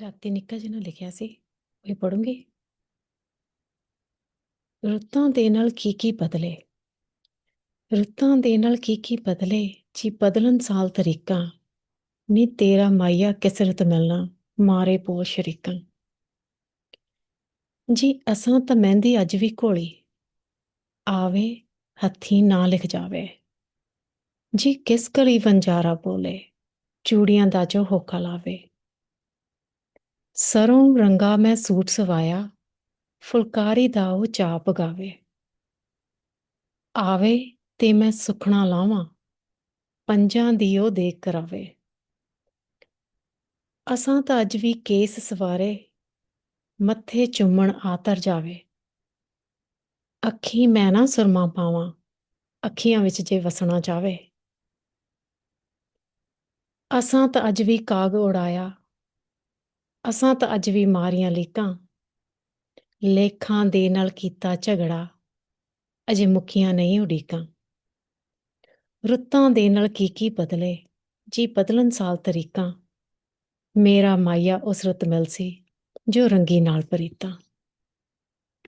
ਰਾਤੀ ਨਿੱਕਾ ਜਿਹਾ ਨਾ ਲਿਖਿਆ ਸੀ, ਇਹ ਪੜ੍ਹੋਗੇ? ਰੁੱਤਾਂ ਦੇ ਨਾਲ ਕੀ-ਕੀ ਬਦਲੇ ਰੁੱਤਾਂ ਦੇ ਨਾਲ ਕੀ-ਕੀ ਬਦਲੇ, ਜੀ ਬਦਲਣ ਸਾਲ ਤਰੀਕਾਂ, ਨੀ ਤੇਰਾ ਮਾਹੀਆ ਕਿਸਰਤ ਮਿਲਣਾ, ਮਾਰੇ ਬੋਲ ਸ਼ਰੀਕਾਂ। ਜੀ ਅਸਾਂ ਤਾਂ ਮਹਿੰਦੀ ਅੱਜ ਵੀ ਘੋਲੀ, ਆਵੇ ਹੱਥੀਂ ਨਾ ਲਿਖ ਜਾਵੇ। ਜੀ ਕਿਸ ਘੜੀ ਵੰਜਾਰਾ ਬੋਲੇ, ਚੂੜੀਆਂ ਦਾ ਜੋ ਹੋਕਾ ਲਾਵੇ। ਸਰੋਂ ਰੰਗਾ ਮੈਂ ਸੂਟ ਸਵਾਇਆ, ਫੁਲਕਾਰੀ ਦਾ ਉਹ ਚਾਅ ਪਗਾਵੇ। ਆਵੇ ਤੇ ਮੈਂ ਸੁਖਣਾ ਲਾਵਾਂ, ਪੰਜਾਂ ਦੀ ਉਹ ਦੇਖ ਕਰਾਵੇ। ਅਸਾਂ ਤਾਂ ਅੱਜ ਵੀ ਕੇਸ ਸਵਾਰੇ, ਮੱਥੇ ਚੁੰਮਣ ਆਤਰ ਜਾਵੇ। ਅੱਖੀ ਮੈਂ ਨਾ ਸੁਰਮਾ ਪਾਵਾਂ, ਅੱਖੀਆਂ ਵਿੱਚ ਜੇ ਵਸਣਾ ਚਾਵੇ। ਅਸਾਂ ਤਾਂ ਅੱਜ ਵੀ ਕਾਗ ਉਡਾਇਆ, ਅਸਾਂ ਤਾਂ ਅੱਜ ਵੀ ਮਾਰੀਆਂ ਲੀਕਾਂ, ਲੇਖਾਂ ਦੇ ਨਾਲ ਕੀਤਾ ਝਗੜਾ, ਅਜੇ ਮੁੱਕੀਆਂ ਨਹੀਂ ਉਡੀਕਾਂ। ਰੁੱਤਾਂ ਦੇ ਨਾਲ ਕੀ-ਕੀ ਬਦਲੇ, ਜੀ ਬਦਲਣ ਸਾਲ ਤਰੀਕਾਂ, ਮੇਰਾ ਮਾਇਆ ਉਸ ਰੁੱਤ ਮਿਲ ਸੀ, ਜੋ ਰੰਗੀ ਨਾਲ ਪ੍ਰੀਤਾਂ।